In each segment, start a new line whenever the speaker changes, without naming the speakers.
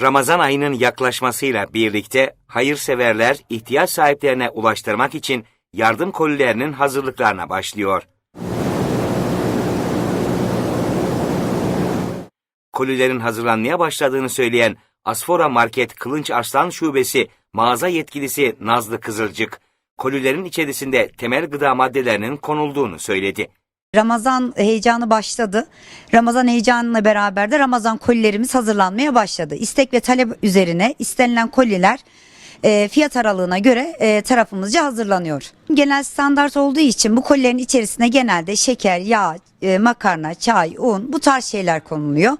Ramazan ayının yaklaşmasıyla birlikte hayırseverler ihtiyaç sahiplerine ulaştırmak için yardım kolilerinin hazırlıklarına başlıyor. Kolilerin hazırlanmaya başladığını söyleyen Asfora Market Kılınç Arslan Şubesi mağaza yetkilisi Nazlı Kızılcık, kolilerin içerisinde temel gıda maddelerinin konulduğunu söyledi.
Ramazan heyecanı başladı. Ramazan heyecanıyla beraber de Ramazan kolilerimiz hazırlanmaya başladı. İstek ve talep üzerine istenilen koliler e, fiyat aralığına göre e, tarafımızca hazırlanıyor. Genel standart olduğu için bu kolilerin içerisine genelde şeker, yağ, e, makarna, çay, un bu tarz şeyler konuluyor.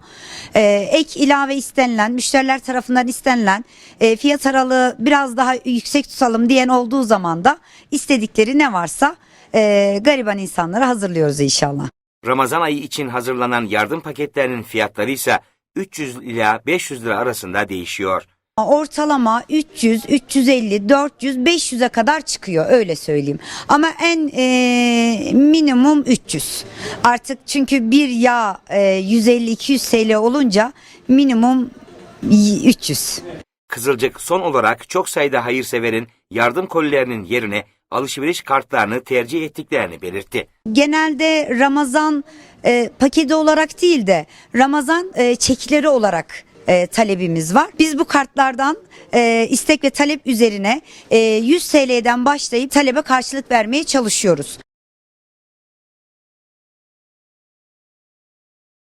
E, ek ilave istenilen, müşteriler tarafından istenilen e, fiyat aralığı biraz daha yüksek tutalım diyen olduğu zaman da istedikleri ne varsa e, gariban insanlara hazırlıyoruz inşallah.
Ramazan ayı için hazırlanan yardım paketlerinin fiyatları ise 300 ila 500 lira arasında değişiyor.
Ortalama 300, 350, 400, 500'e kadar çıkıyor öyle söyleyeyim. Ama en e, minimum 300. Artık çünkü bir yağ e, 150-200 TL olunca minimum y- 300.
Kızılcık son olarak çok sayıda hayırseverin yardım kolilerinin yerine alışveriş kartlarını tercih ettiklerini belirtti.
Genelde Ramazan e, paketi olarak değil de Ramazan e, çekileri olarak e, talebimiz var. Biz bu kartlardan e, istek ve talep üzerine e, 100 TL'den başlayıp talebe karşılık vermeye çalışıyoruz.